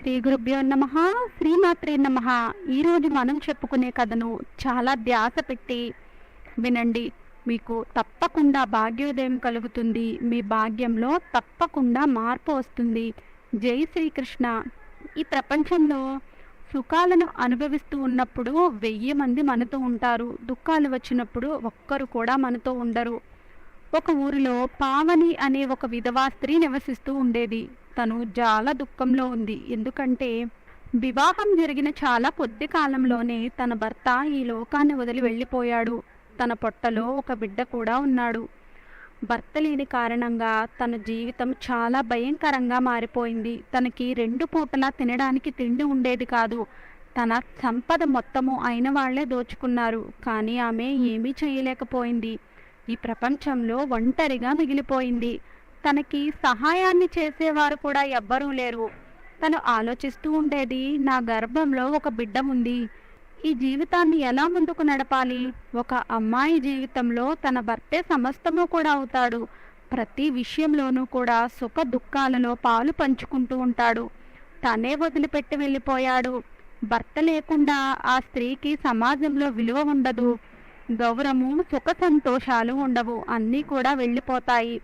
శ్రీ గురుభ్యో నమ. శ్రీమాత్రే నమ. ఈరోజు మనం చెప్పుకునే కథను చాలా ధ్యాస పెట్టి వినండి. మీకు తప్పకుండా భాగ్యోదయం కలుగుతుంది. మీ భాగ్యంలో తప్పకుండా మార్పు వస్తుంది. జై శ్రీకృష్ణ. ఈ ప్రపంచంలో సుఖాలను అనుభవిస్తూ ఉన్నప్పుడు వెయ్యి మంది మనతో ఉంటారు. దుఃఖాలు వచ్చినప్పుడు ఒక్కరు కూడా మనతో ఉండరు. ఒక ఊరిలో పావని అనే ఒక విధవా స్త్రీ నివసిస్తూ ఉండేది. తను చాలా దుఃఖంలో ఉంది. ఎందుకంటే వివాహం జరిగిన చాలా కొద్ది కాలంలోనే తన భర్త ఈ లోకాన్ని వదిలి వెళ్ళిపోయాడు. తన పొట్టలో ఒక బిడ్డ కూడా ఉన్నాడు. భర్త లేని కారణంగా తన జీవితం చాలా భయంకరంగా మారిపోయింది. తనకి రెండు పూటలా తినడానికి తిండి ఉండేది కాదు. తన సంపద మొత్తము అయిన వాళ్ళే దోచుకున్నారు. కానీ ఆమె ఏమీ చేయలేకపోయింది. ఈ ప్రపంచంలో ఒంటరిగా మిగిలిపోయింది. తనకి సహాయాన్ని చేసేవారు కూడా ఎవ్వరూ లేరు. తను ఆలోచిస్తూ ఉండేది నా గర్భంలో ఒక బిడ్డ ఉంది ఈ జీవితాన్ని ఎలా ముందుకు నడపాలి? ఒక అమ్మాయి జీవితంలో తన భర్తే సమస్తము కూడా అవుతాడు. ప్రతి విషయంలోనూ కూడా సుఖ దుఃఖాలలో పాలు పంచుకుంటూ ఉంటాడు. తనే వదిలిపెట్టి వెళ్ళిపోయాడు. భర్త లేకుండా ఆ స్త్రీకి సమాజంలో విలువ ఉండదు. గౌరము సుఖ సంతోషాలు ఉండవు. అన్నీ కూడా వెళ్ళిపోతాయి.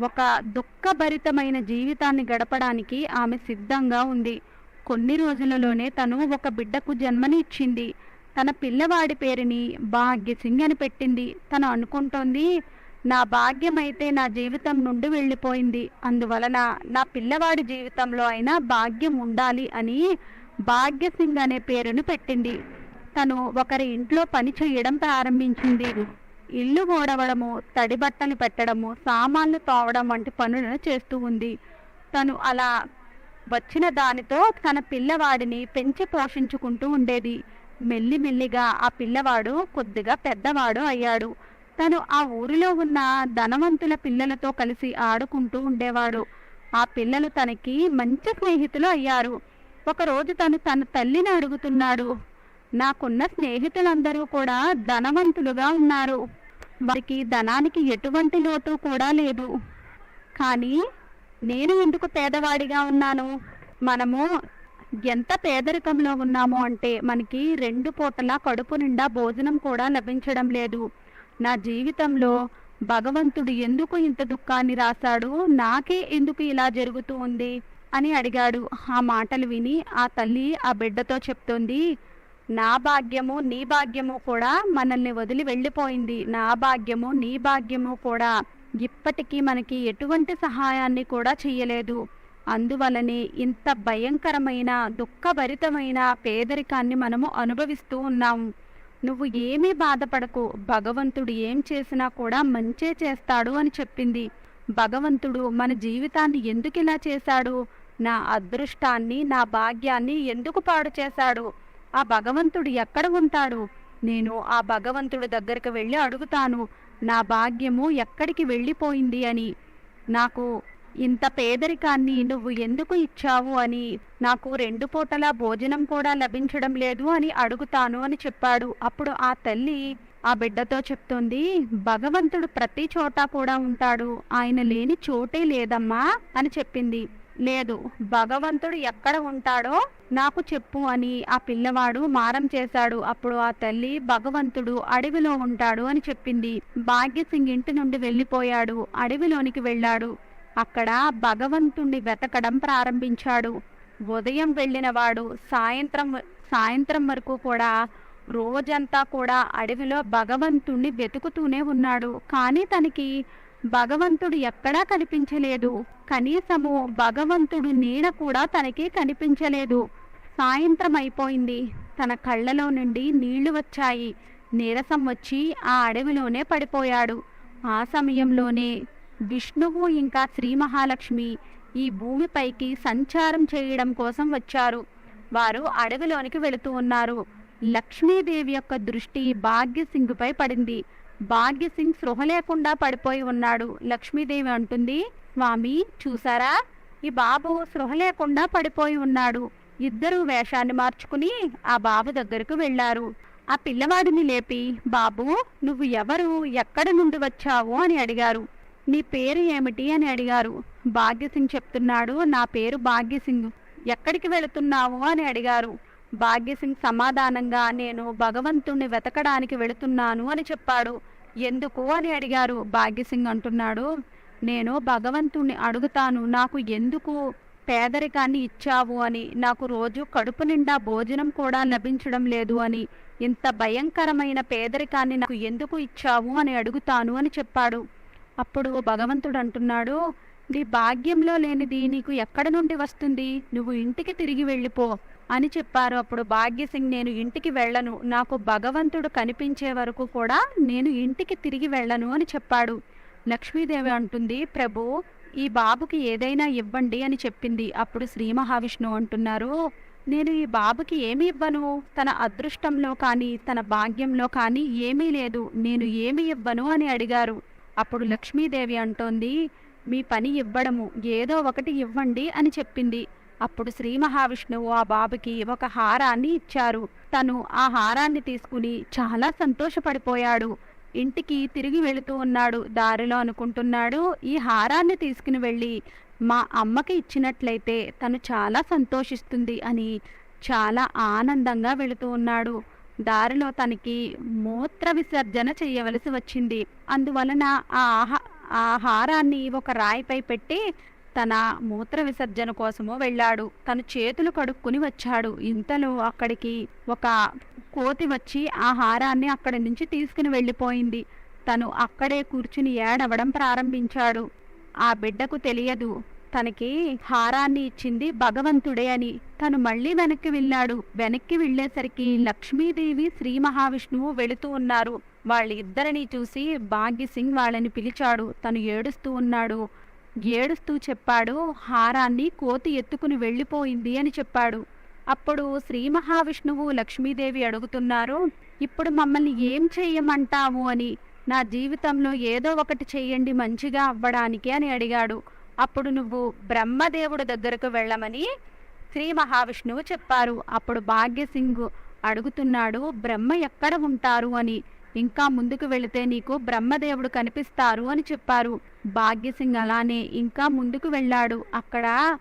ఒక దుఃఖభరితమైన జీవితాన్ని గడపడానికి ఆమె సిద్ధంగా ఉంది. కొన్ని రోజులలోనే తను ఒక బిడ్డకు జన్మని ఇచ్చింది తన పిల్లవాడి పేరుని భాగ్యసింగ్ అని పెట్టింది. తను అనుకుంటోంది నా భాగ్యమైతే నా జీవితం నుండి వెళ్ళిపోయింది. అందువలన నా పిల్లవాడి జీవితంలో అయినా భాగ్యం ఉండాలి అని భాగ్యసింగ్ అనే పేరును పెట్టింది. తను ఒకరి ఇంట్లో పని చేయడం ప్రారంభించింది. ఇల్లు ఓడవడము తడి బట్టలు పెట్టడము సామాన్లు తోవడం వంటి పనులను చేస్తూ ఉంది. తను అలా వచ్చిన దానితో తన పిల్లవాడిని పెంచి పోషించుకుంటూ ఉండేది. మెల్లిమెల్లిగా ఆ పిల్లవాడు కొద్దిగా పెద్దవాడు అయ్యాడు. తను ఆ ఊరిలో ఉన్న ధనవంతుల పిల్లలతో కలిసి ఆడుకుంటూ ఉండేవాడు. ఆ పిల్లలు తనకి మంచి స్నేహితులు అయ్యారు. ఒకరోజు తను తన తల్లిని అడుగుతున్నాడు. నాకున్న స్నేహితులందరూ కూడా ధనవంతులుగా ఉన్నారు. వారికి ధనానికి ఎటువంటి లోటు కూడా లేదు. కానీ నేను ఎందుకు పేదవాడిగా ఉన్నాను? మనము ఎంత పేదరికంలో ఉన్నాము అంటే మనకి రెండు పూటల కడుపు నిండా భోజనం కూడా లభించడం లేదు. నా జీవితంలో భగవంతుడు ఎందుకు ఇంత దుఃఖాన్ని రాశాడు? నాకే ఎందుకు ఇలా జరుగుతూ ఉంది? అని అడిగాడు. ఆ మాటలు విని ఆ తల్లి ఆ బిడ్డతో చెప్తోంది నా భాగ్యము నీ భాగ్యము కూడా మనల్ని వదిలి వెళ్ళిపోయింది. నా భాగ్యము నీ భాగ్యము కూడా ఇప్పటికీ మనకి ఎటువంటి సహాయాన్ని కూడా చెయ్యలేదు. అందువలనే ఇంత భయంకరమైన దుఃఖభరితమైన పేదరికాన్ని మనము అనుభవిస్తూ ఉన్నాము నువ్వు ఏమీ బాధపడకు. భగవంతుడు ఏం చేసినా కూడా మంచే చేస్తాడు అని చెప్పింది. భగవంతుడు మన జీవితాన్ని ఎందుకు ఇలా చేశాడు? నా అదృష్టాన్ని నా భాగ్యాన్ని ఎందుకు పాడు చేశాడు? ఆ భగవంతుడు ఎక్కడ ఉంటాడు? నేను ఆ భగవంతుడి దగ్గరికి వెళ్ళి అడుగుతాను నా భాగ్యము ఎక్కడికి వెళ్ళిపోయింది అని. నాకు ఇంత పేదరికాన్ని నువ్వు ఎందుకు ఇచ్చావు అని నాకు రెండు పూటల భోజనం కూడా లభించడం లేదు అని అడుగుతాను అని చెప్పాడు. అప్పుడు ఆ తల్లి ఆ బిడ్డతో చెప్తుంది భగవంతుడు ప్రతి చోట కూడా ఉంటాడు. ఆయన లేని చోటే లేదమ్మా అని చెప్పింది. లేదు. భగవంతుడు ఎక్కడ ఉంటాడో నాకు చెప్పు అని ఆ పిల్లవాడు మారం చేశాడు. అప్పుడు ఆ తల్లి భగవంతుడు అడవిలో ఉంటాడు అని చెప్పింది. భాగ్యసింగ్ ఇంటి నుండి వెళ్ళిపోయాడు. అడవిలోనికి వెళ్ళాడు. అక్కడ భగవంతుణ్ణి వెతకడం ప్రారంభించాడు. ఉదయం వెళ్ళినవాడు సాయంత్రం సాయంత్రం వరకు కూడా రోజంతా కూడా అడవిలో భగవంతుణ్ణి వెతుకుతూనే ఉన్నాడు. కానీ తనకి భగవంతుడు ఎక్కడా కనిపించలేదు. కనీసము భగవంతుడు నీడ కూడా తనకి కనిపించలేదు. సాయంత్రం అయిపోయింది. తన కళ్ళలో నుండి నీళ్ళు వచ్చాయి. నీరసం వచ్చి ఆ అడవిలోనే పడిపోయాడు. ఆ సమయంలోనే విష్ణువు ఇంకా శ్రీ మహాలక్ష్మి ఈ భూమిపైకి సంచారం చేయడం కోసం వచ్చారు. వారు అడవిలోనికి వెళుతూ ఉన్నారు. లక్ష్మీదేవి యొక్క దృష్టి భాగ్యసింగ్పై పడింది. భాగ్యసింగ్ స్పృహ లేకుండా పడిపోయి ఉన్నాడు. లక్ష్మీదేవి అంటుంది స్వామి చూసారా? ఈ బాబు స్పృహ లేకుండా పడిపోయి ఉన్నాడు. ఇద్దరు వేషాన్ని మార్చుకుని ఆ బాబు దగ్గరకు వెళ్ళారు. ఆ పిల్లవాడిని లేపి బాబు నువ్వు ఎవరు? ఎక్కడ నుండి వచ్చావు? అని అడిగారు. నీ పేరు ఏమిటి? అని అడిగారు. భాగ్యసింగ్ చెప్తున్నాడు నా పేరు భాగ్యసింగ్. ఎక్కడికి వెళుతున్నావు? అని అడిగారు. భాగ్యసింగ్ సమాధానంగా నేను భగవంతుణ్ణి వెతకడానికి వెళుతున్నాను అని చెప్పాడు. ఎందుకు అని అడిగారు భాగ్యసింగ్ అంటున్నాడు. నేను భగవంతుణ్ణి అడుగుతాను నాకు ఎందుకు పేదరికాన్ని ఇచ్చావు అని నాకు రోజు కడుపు నిండా భోజనం కూడా లభించడం లేదు అని ఇంత భయంకరమైన పేదరికాన్ని నాకు ఎందుకు ఇచ్చావు అని అడుగుతాను అని చెప్పాడు. అప్పుడు భగవంతుడు అంటున్నాడు నీ భాగ్యంలో లేనిది నీకు ఎక్కడ నుండి వస్తుంది? నువ్వు ఇంటికి తిరిగి వెళ్ళిపో. అని చెప్పారు. అప్పుడు భాగ్యసింగ్ నేను ఇంటికి వెళ్ళను. నాకు భగవంతుడు కనిపించే వరకు కూడా నేను ఇంటికి తిరిగి వెళ్ళను అని చెప్పాడు. లక్ష్మీదేవి అంటుంది ప్రభు ఈ బాబుకి ఏదైనా ఇవ్వండి అని చెప్పింది. అప్పుడు శ్రీ మహావిష్ణువు అంటున్నారు నేను ఈ బాబుకి ఏమి ఇవ్వను? తన అదృష్టంలో కానీ తన భాగ్యంలో కానీ ఏమీ లేదు. నేను ఏమి ఇవ్వను అని అడిగారు. అప్పుడు లక్ష్మీదేవి అంటోంది మీ పని ఇవ్వడము. ఏదో ఒకటి ఇవ్వండి అని చెప్పింది. అప్పుడు శ్రీ మహావిష్ణువు ఆ బాబుకి ఒక హారాన్ని ఇచ్చారు. తను ఆ హారాన్ని తీసుకుని చాలా సంతోషపడిపోయాడు. ఇంటికి తిరిగి వెళుతూ ఉన్నాడు. దారిలో అనుకుంటున్నాడు ఈ హారాన్ని తీసుకుని వెళ్ళి మా అమ్మకి ఇచ్చినట్లయితే తను చాలా సంతోషిస్తుంది అని చాలా ఆనందంగా వెళుతూ ఉన్నాడు. దారిలో తనకి మూత్ర విసర్జన చేయవలసి వచ్చింది. అందువలన ఆ ఆహారాన్ని ఒక రాయిపై పెట్టి తన మూత్ర విసర్జన కోసమో వెళ్ళాడు. తను చేతులు కడుక్కుని వచ్చాడు. ఇంతలో అక్కడికి ఒక కోతి వచ్చి ఆ హారాన్ని అక్కడి నుంచి తీసుకుని వెళ్ళిపోయింది. తను అక్కడే కూర్చుని ఏడవడం ప్రారంభించాడు. ఆ బిడ్డకు తెలియదు. తనకి హారాన్ని ఇచ్చింది భగవంతుడే అని. తను మళ్ళీ వెనక్కి వెళ్ళాడు. వెనక్కి వెళ్ళేసరికి లక్ష్మీదేవి శ్రీ మహావిష్ణువు వెళుతూ ఉన్నారు. వాళ్ళిద్దరిని చూసి భాగ్యసింగ్ వాళ్ళని పిలిచాడు. తను ఏడుస్తూ ఉన్నాడు. ఏడుస్తూ చెప్పాడు హారాన్ని కోతి ఎత్తుకుని వెళ్ళిపోయింది అని చెప్పాడు. అప్పుడు శ్రీ మహావిష్ణువు లక్ష్మీదేవి అడుగుతున్నారు ఇప్పుడు మమ్మల్ని ఏం చేయమంటావు అని. నా జీవితంలో ఏదో ఒకటి చేయండి మంచిగా అవ్వడానికి అని అడిగాడు. అప్పుడు నువ్వు బ్రహ్మదేవుడి దగ్గరకు వెళ్ళమని శ్రీ మహావిష్ణువు చెప్పారు. అప్పుడు భాగ్యసింగ్ అడుగుతున్నాడు బ్రహ్మ ఎక్కడ ఉంటారు? అని. ఇంకా ముందుకు వెళితే నీకు బ్రహ్మదేవుడు కనిపిస్తారు అని చెప్పారు. భాగ్యసింగ్ అలానే ఇంకా ముందుకు వెళ్ళాడు. అక్కడ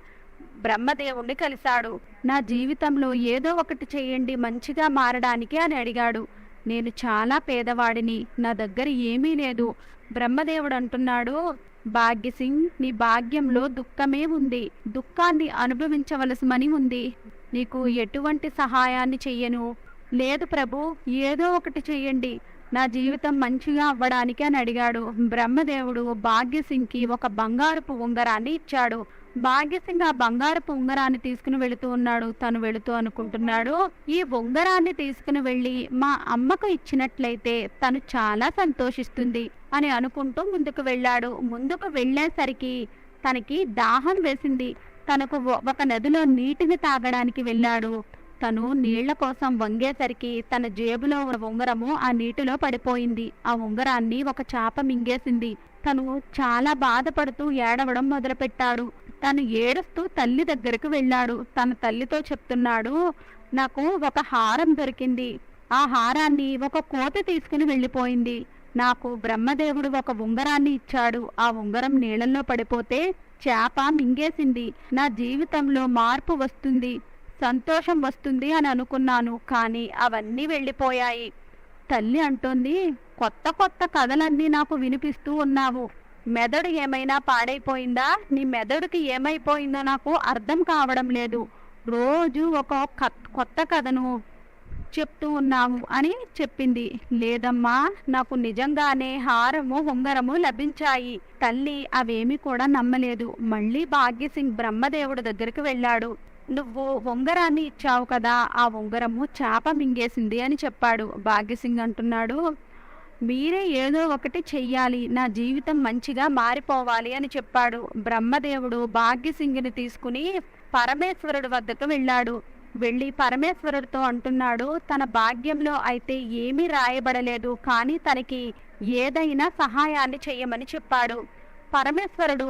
బ్రహ్మదేవుణ్ణి కలిశాడు. నా జీవితంలో ఏదో ఒకటి చేయండి మంచిగా మారడానికి అని అడిగాడు. నేను చాలా పేదవాడిని నా దగ్గర ఏమీ లేదు. బ్రహ్మదేవుడు అంటున్నాడు భాగ్యసింగ్ నీ భాగ్యంలో దుఃఖమే ఉంది. దుఃఖాన్ని అనుభవించవలసిమని ఉంది. నీకు ఎటువంటి సహాయాన్ని చెయ్యను? లేదు ప్రభు ఏదో ఒకటి చెయ్యండి. నా జీవితం మంచిగా అవ్వడానికి అని అడిగాడు. బ్రహ్మదేవుడు భాగ్యసింగ్కి ఒక బంగారపు ఉంగరాన్ని ఇచ్చాడు. భాగ్యసింగ్ ఆ బంగారపు ఉంగరాన్ని తీసుకుని వెళుతూ ఉన్నాడు. తను వెళుతూ అనుకుంటున్నాడు ఈ ఉంగరాన్ని తీసుకుని వెళ్ళి మా అమ్మకు ఇచ్చినట్లయితే తను చాలా సంతోషిస్తుంది అని అనుకుంటూ ముందుకు వెళ్ళాడు. ముందుకు వెళ్ళేసరికి తనకి దాహం వేసింది. తనకు ఒక నదిలో నీటిని తాగడానికి వెళ్ళాడు. తను నీళ్ళ కోసం వంగేసరికి తన జేబులో ఉన్న ఉంగరము ఆ నీటిలో పడిపోయింది. ఆ ఉంగరాన్ని ఒక చాప మింగేసింది. తను చాలా బాధపడుతూ ఏడవడం మొదలుపెట్టాడు. తను ఏడుస్తూ తల్లి దగ్గరకు వెళ్ళాడు. తన తల్లితో చెప్తున్నాడు నాకు ఒక హారం దొరికింది. ఆ హారాన్ని ఒక కోత తీసుకుని వెళ్ళిపోయింది. నాకు బ్రహ్మదేవుడు ఒక ఉంగరాన్ని ఇచ్చాడు. ఆ ఉంగరం నీళ్ళల్లో పడిపోతే చేప మింగేసింది. నా జీవితంలో మార్పు వస్తుంది. సంతోషం వస్తుంది అని అనుకున్నాను కానీ అవన్నీ వెళ్ళిపోయాయి. తల్లి అంటోంది కొత్త కొత్త కథలన్నీ నాకు వినిపిస్తూ ఉన్నావు. మెదడు ఏమైనా పాడైపోయిందా? నీ మెదడుకి ఏమైపోయిందో నాకు అర్థం కావడం లేదు. రోజు ఒక కత్- కొత్త కథను చెప్తూ ఉన్నావు అని చెప్పింది. లేదమ్మా నాకు నిజంగానే హారము ఉంగరము లభించాయి. తల్లి అవేమీ కూడా నమ్మలేదు. మళ్ళీ భాగ్యసింగ్ బ్రహ్మదేవుడి దగ్గరికి వెళ్ళాడు. నువ్వు ఉంగరాన్ని ఇచ్చావు కదా ఆ ఉంగరము చేప మింగేసింది అని చెప్పాడు భాగ్యసింగ్ అంటున్నాడు. మీరే ఏదో ఒకటి చెయ్యాలి నా జీవితం మంచిగా మారిపోవాలి అని చెప్పాడు. బ్రహ్మదేవుడు భాగ్యసింగిని తీసుకుని పరమేశ్వరుడు వద్దకు వెళ్ళాడు. వెళ్ళి పరమేశ్వరుడితో అంటున్నాడు తన భాగ్యంలో అయితే ఏమీ రాయబడలేదు కానీ తనకి ఏదైనా సహాయాన్ని చెయ్యమని చెప్పాడు. పరమేశ్వరుడు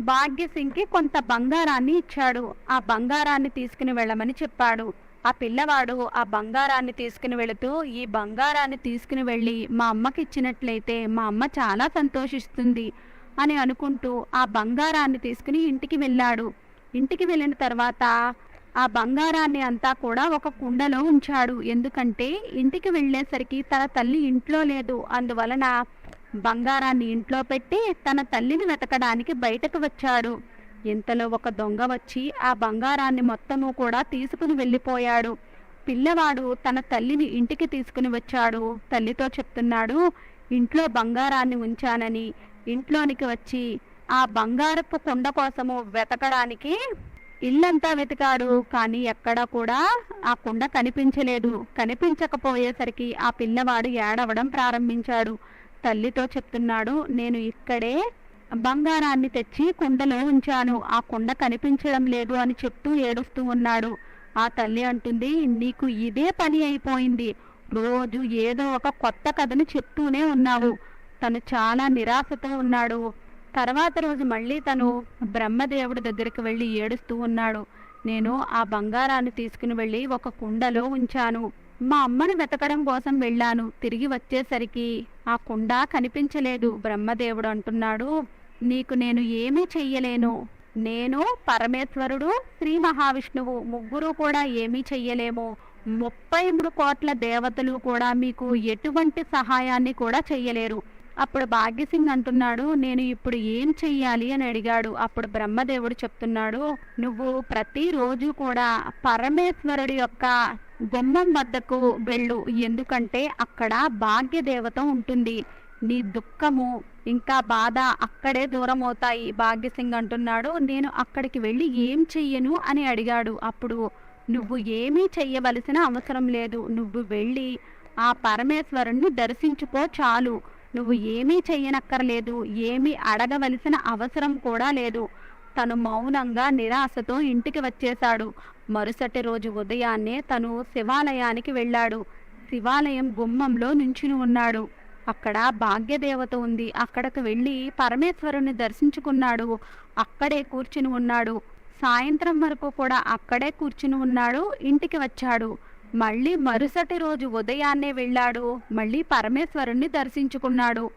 భాగ్యసింగ్కి కొంత బంగారాన్ని ఇచ్చాడు. ఆ బంగారాన్ని తీసుకుని వెళ్ళమని చెప్పాడు. ఆ పిల్లవాడు ఆ బంగారాన్ని తీసుకుని వెళుతూ ఈ బంగారాన్ని తీసుకుని వెళ్ళి మా అమ్మకి ఇచ్చినట్లయితే మా అమ్మ చాలా సంతోషిస్తుంది అని అనుకుంటూ ఆ బంగారాన్ని తీసుకుని ఇంటికి వెళ్ళాడు. ఇంటికి వెళ్ళిన తర్వాత ఆ బంగారాన్ని అంతా కూడా ఒక కుండలో ఉంచాడు. ఎందుకంటే ఇంటికి వెళ్ళేసరికి తన తల్లి ఇంట్లో లేదు. అందువలన బంగారాన్ని ఇంట్లో పెట్టి తన తల్లిని వెతకడానికి బయటకు వచ్చాడు. ఇంతలో ఒక దొంగ వచ్చి ఆ బంగారాన్ని మొత్తము కూడా తీసుకుని వెళ్ళిపోయాడు. పిల్లవాడు తన తల్లిని ఇంటికి తీసుకుని వచ్చాడు. తల్లితో చెప్తున్నాడు ఇంట్లో బంగారాన్ని ఉంచానని. ఇంట్లోనికి వచ్చి ఆ బంగారపు కుండ కోసము వెతకడానికి ఇల్లంతా వెతికాడు. కానీ ఎక్కడా కూడా ఆ కుండ కనిపించలేదు. కనిపించకపోయేసరికి ఆ పిల్లవాడు ఏడవడం ప్రారంభించాడు. తల్లితో చెప్తున్నాడు నేను ఇక్కడే బంగారాన్ని తెచ్చి కుండలో ఉంచాను. ఆ కుండ కనిపించడం లేదు అని చెప్తూ ఏడుస్తూ ఉన్నాడు. ఆ తల్లి అంటుంది నీకు ఇదే పని అయిపోయింది. రోజు ఏదో ఒక కొత్త కథను చెప్తూనే ఉన్నావు. తను చాలా నిరాశతో ఉన్నాడు. తర్వాత రోజు మళ్ళీ తను బ్రహ్మదేవుడి దగ్గరికి వెళ్ళి ఏడుస్తూ ఉన్నాడు. నేను ఆ బంగారాన్ని తీసుకుని వెళ్ళి ఒక కుండలో ఉంచాను. మా అమ్మను వెతకడం కోసం వెళ్ళాను. తిరిగి వచ్చేసరికి ఆ కుండ కనిపించలేదు. బ్రహ్మదేవుడు అంటున్నాడు నీకు నేను ఏమీ చెయ్యలేను. నేను పరమేశ్వరుడు శ్రీ మహావిష్ణువు. ముగ్గురు కూడా ఏమీ చెయ్యలేము. ముప్పై మూడు కోట్ల దేవతలు కూడా మీకు ఎటువంటి సహాయాన్ని కూడా చెయ్యలేరు. అప్పుడు భాగ్యసింగ్ అంటున్నాడు నేను ఇప్పుడు ఏం చెయ్యాలి? అని అడిగాడు. అప్పుడు బ్రహ్మదేవుడు చెప్తున్నాడు నువ్వు ప్రతిరోజు కూడా పరమేశ్వరుడి యొక్క గుమ్మం వద్దకు వెళ్ళు. ఎందుకంటే అక్కడ భాగ్యదేవత ఉంటుంది. నీ దుఃఖము ఇంకా బాధ అక్కడే దూరం అవుతాయి భాగ్యసింగ్ అంటున్నాడు. నేను అక్కడికి వెళ్ళి ఏం చెయ్యను అని అడిగాడు. అప్పుడు నువ్వు ఏమీ చెయ్యవలసిన అవసరం లేదు. నువ్వు వెళ్ళి ఆ పరమేశ్వరుణ్ణి దర్శించుకో చాలు. నువ్వు ఏమీ చెయ్యనక్కర్లేదు. ఏమీ అడగవలసిన అవసరం కూడా లేదు. తను మౌనంగా నిరాశతో ఇంటికి వచ్చేశాడు. మరుసటి రోజు ఉదయాన్నే తను శివాలయానికి వెళ్ళాడు. శివాలయం గుమ్మంలో నించుని ఉన్నాడు. అక్కడ భాగ్యదేవత ఉంది. అక్కడకు వెళ్ళి పరమేశ్వరుని దర్శించుకున్నాడు. అక్కడే కూర్చుని ఉన్నాడు. సాయంత్రం వరకు కూడా అక్కడే కూర్చుని ఉన్నాడు. ఇంటికి వచ్చాడు. మళ్ళీ మరుసటి రోజు ఉదయాన్నే వెళ్ళాడు. మళ్ళీ పరమేశ్వరుణ్ణి దర్శించుకున్నాడు.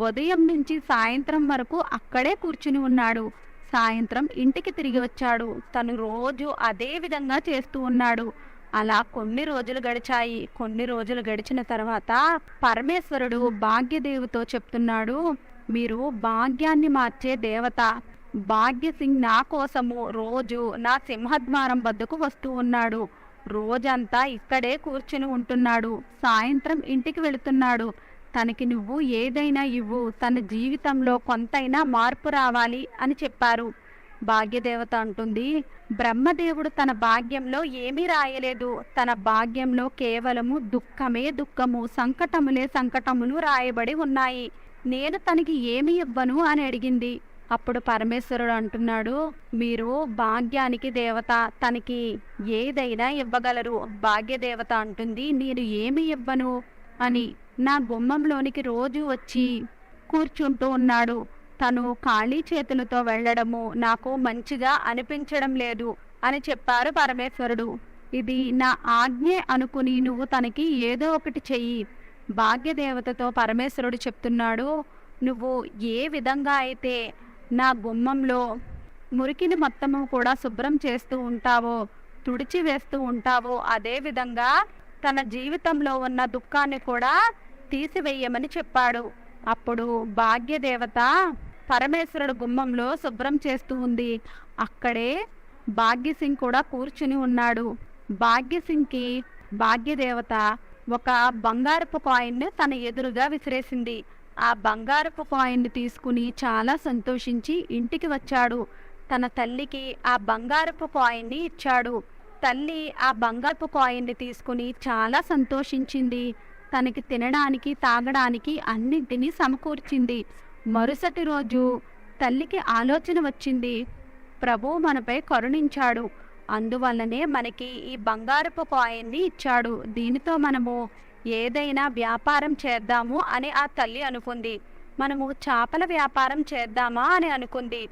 ఉదయం నుంచి సాయంత్రం వరకు అక్కడే కూర్చుని ఉన్నాడు. సాయంత్రం ఇంటికి తిరిగి వచ్చాడు. తను రోజు అదే విధంగా చేస్తూ ఉన్నాడు. అలా కొన్ని రోజులు గడిచాయి. కొన్ని రోజులు గడిచిన తర్వాత పరమేశ్వరుడు భాగ్యదేవితో చెప్తున్నాడు మీరు భాగ్యాన్ని మార్చే దేవత. భాగ్యసింగ్ నా కోసము రోజు నా సింహద్వారం వద్దకు వస్తూ ఉన్నాడు. రోజంతా ఇక్కడే కూర్చుని ఉంటున్నాడు. సాయంత్రం ఇంటికి వెళుతున్నాడు. తనకి నువ్వు ఏదైనా ఇవ్వు తన జీవితంలో కొంతైనా మార్పు రావాలి అని చెప్పారు. భాగ్యదేవత అంటుంది బ్రహ్మదేవుడు తన భాగ్యంలో ఏమీ రాయలేదు. తన భాగ్యంలో కేవలము దుఃఖమే దుఃఖము సంకటములే సంకటములు రాయబడి ఉన్నాయి. నేను తనకి ఏమి ఇవ్వను? అని అడిగింది. అప్పుడు పరమేశ్వరుడు అంటున్నాడు మీరు భాగ్యానికి దేవత తనకి ఏదైనా ఇవ్వగలరు. భాగ్యదేవత అంటుంది నేను ఏమి ఇవ్వను? అని. నా గుమ్మంలోనికి రోజు వచ్చి కూర్చుంటూ ఉన్నాడు. తను ఖాళీ చేతులతో వెళ్ళడము నాకు మంచిగా అనిపించడం లేదు అని చెప్పారు పరమేశ్వరుడు. ఇది నా ఆజ్ఞే అనుకుని నువ్వు తనకి ఏదో ఒకటి చెయ్యి. భాగ్యదేవతతో పరమేశ్వరుడు చెప్తున్నాడు నువ్వు ఏ విధంగా అయితే నా గుమ్మంలో మురికిని మొత్తము కూడా శుభ్రం చేస్తూ ఉంటావో తుడిచి వేస్తూ ఉంటావో అదేవిధంగా తన జీవితంలో ఉన్న దుఃఖాన్ని కూడా తీసివేయమని చెప్పాడు. అప్పుడు భాగ్యదేవత పరమేశ్వరుడు గుమ్మంలో శుభ్రం చేస్తూ ఉంది. అక్కడే భాగ్యసింగ్ కూడా కూర్చుని ఉన్నాడు. భాగ్యసింగ్కి భాగ్యదేవత ఒక బంగారపు కాయిన్ను తన ఎదురుగా విసిరేసింది. ఆ బంగారపు కాయిన్ తీసుకుని చాలా సంతోషించి ఇంటికి వచ్చాడు. తన తల్లికి ఆ బంగారపు కాయిన్ని ఇచ్చాడు. తల్లి ఆ బంగారపు కాయిన్ని తీసుకుని చాలా సంతోషించింది. తనకి తినడానికి తాగడానికి అన్నింటినీ సమకూర్చింది. మరుసటి రోజు తల్లికి ఆలోచన వచ్చింది. ప్రభు మనపై కరుణించాడు. అందువల్లనే మనకి ఈ బంగారపు కాయిన్ని ఇచ్చాడు. దీనితో మనము ఏదైనా వ్యాపారం చేద్దాము అని ఆ తల్లి అనుకుంది. మనము చేపల వ్యాపారం చేద్దామా అని అనుకుంది.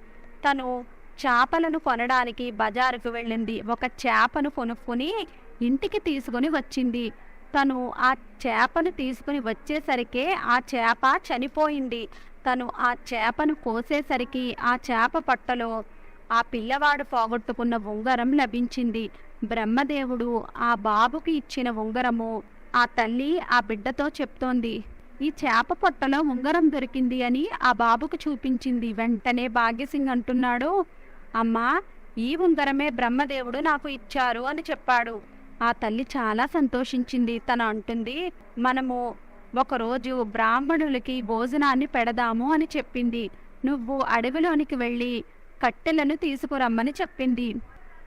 తను చేపలను కొనడానికి బజారుకు వెళ్ళింది. ఒక చేపను కొనుక్కొని ఇంటికి తీసుకొని వచ్చింది. తను ఆ చేపను తీసుకుని వచ్చేసరికే ఆ చేప చనిపోయింది. తను ఆ చేపను కోసేసరికి ఆ చేప పట్టలో ఆ పిల్లవాడు పోగొట్టుకున్న ఉంగరం లభించింది. బ్రహ్మదేవుడు ఆ బాబుకి ఇచ్చిన ఉంగరము ఆ తల్లి ఆ బిడ్డతో చెప్తోంది. ఈ చేప పొట్టలో ఉంగరం దొరికింది అని ఆ బాబుకు చూపించింది. వెంటనే భాగ్యసింగ్ అంటున్నాడు అమ్మా ఈ ఉంగరమే బ్రహ్మదేవుడు నాకు ఇచ్చారు అని చెప్పాడు. ఆ తల్లి చాలా సంతోషించింది. తను అంటుంది మనము ఒకరోజు బ్రాహ్మణులకి భోజనాన్ని పెడదాము అని చెప్పింది. నువ్వు అడవిలోనికి వెళ్ళి కట్టెలను తీసుకురమ్మని చెప్పింది.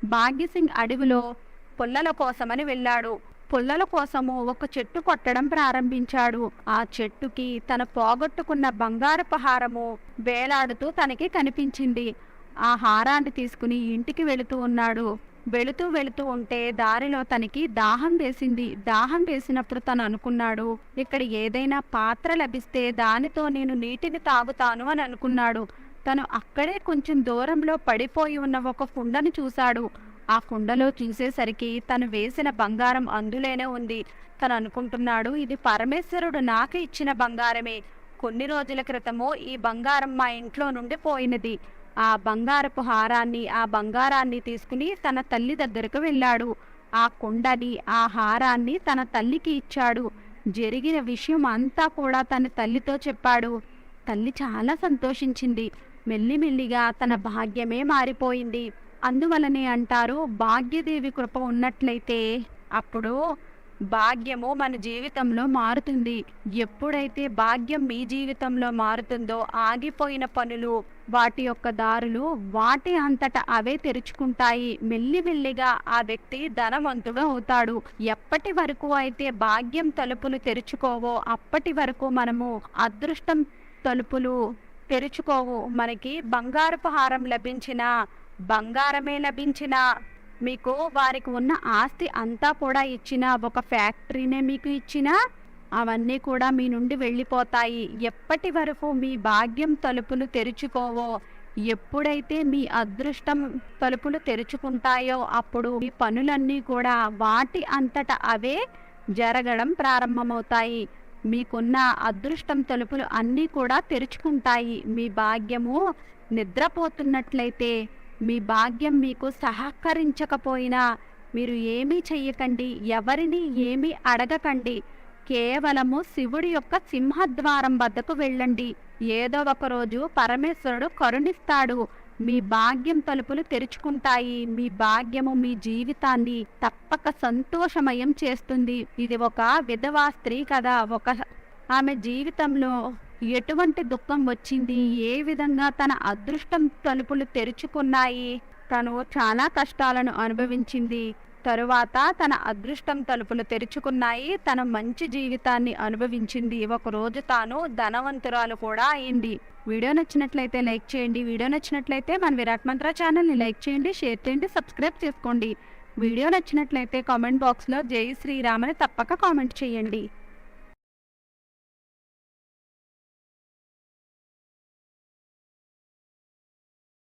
భాగ్యసింగ్ అడవిలో పుల్లల కోసమని వెళ్ళాడు. పుల్లల కోసము ఒక చెట్టు కొట్టడం ప్రారంభించాడు. ఆ చెట్టుకి తన పోగొట్టుకున్న బంగారపు హారము వేలాడుతూ తనకి కనిపించింది. ఆ హారాన్ని తీసుకుని ఇంటికి వెళుతూ ఉన్నాడు. వెళుతూ వెళుతూ ఉంటే దారిలో తనకి దాహం వేసింది. దాహం వేసినప్పుడు తను అనుకున్నాడు ఇక్కడ ఏదైనా పాత్ర లభిస్తే దానితో నేను నీటిని తాగుతాను అని అనుకున్నాడు. తను అక్కడే కొంచెం దూరంలో పడిపోయి ఉన్న ఒక కుండను చూశాడు. ఆ కుండలో చూసేసరికి తను వేసిన బంగారం అందులోనే ఉంది. తను అనుకుంటున్నాడు ఇది పరమేశ్వరుడు నాకు ఇచ్చిన బంగారమే. కొన్ని రోజుల క్రితము ఈ బంగారం మా ఇంట్లో నుండి పోయినది. ఆ బంగారపు హారాన్ని ఆ బంగారాన్ని తీసుకుని తన తల్లి దగ్గరకు వెళ్ళాడు. ఆ కుండని ఆ హారాన్ని తన తల్లికి ఇచ్చాడు. జరిగిన విషయం అంతా కూడా తన తల్లితో చెప్పాడు. తల్లి చాలా సంతోషించింది. మెల్లిమెల్లిగా తన భాగ్యమే మారిపోయింది. అందువలనే అంటారు భాగ్యదేవి కృప ఉన్నట్లయితే అప్పుడు భాగ్యము మన జీవితంలో మారుతుంది. ఎప్పుడైతే భాగ్యం మీ జీవితంలో మారుతుందో ఆగిపోయిన పనులు వాటి యొక్క దారులు వాటి అంతటా అవే తెరుచుకుంటాయి. మెల్లిమెల్లిగా ఆ వ్యక్తి ధనవంతుడు అవుతాడు. ఎప్పటి వరకు అయితే భాగ్యం తలుపులు తెరుచుకోవో అప్పటి వరకు మనము అదృష్టం తలుపులు తెరుచుకోవు. మనకి బంగారపు హారం లభించిన బంగారమే లభించిన మీకు వారికి ఉన్న ఆస్తి అంతా కూడా ఇచ్చిన ఒక ఫ్యాక్టరీనే మీకు ఇచ్చిన అవన్నీ కూడా మీ నుండి వెళ్ళిపోతాయి. ఎప్పటి వరకు మీ భాగ్యం తలుపులు తెరుచుకోవో ఎప్పుడైతే మీ అదృష్టం తలుపులు తెరుచుకుంటాయో అప్పుడు మీ పనులన్నీ కూడా వాటి అంతట అవే జరగడం ప్రారంభమవుతాయి. మీకున్న అదృష్టం తలుపులు అన్నీ కూడా తెరుచుకుంటాయి. మీ భాగ్యము నిద్రపోతున్నట్లయితే మీ భాగ్యం మీకు సహకరించకపోయినా మీరు ఏమీ చెయ్యకండి ఎవరిని ఏమీ అడగకండి. కేవలము శివుడి యొక్క సింహద్వారం వద్దకు వెళ్ళండి. ఏదో ఒకరోజు పరమేశ్వరుడు కరుణిస్తాడు. మీ భాగ్యం తలుపులు తెరుచుకుంటాయి. మీ భాగ్యము మీ జీవితాన్ని తప్పక సంతోషమయం చేస్తుంది. ఇది ఒక విధవా స్త్రీ కదా. ఒక ఆమె జీవితంలో ఎటువంటి దుఃఖం వచ్చింది? ఏ విధంగా తన అదృష్టం తలుపులు తెరుచుకున్నాయి? తను చాలా కష్టాలను అనుభవించింది. తరువాత తన అదృష్టం తలుపులు తెరుచుకున్నాయి. తన మంచి జీవితాన్ని అనుభవించింది. ఒక రోజు తాను ధనవంతురాలు కూడా అయింది. వీడియో నచ్చినట్లయితే లైక్ చేయండి. వీడియో నచ్చినట్లయితే మన విరాట్ మంత్ర ఛానల్ని లైక్ చేయండి షేర్ చేయండి సబ్స్క్రైబ్ చేసుకోండి. వీడియో నచ్చినట్లయితే కామెంట్ బాక్స్లో జై శ్రీరామని తప్పక కామెంట్ చేయండి.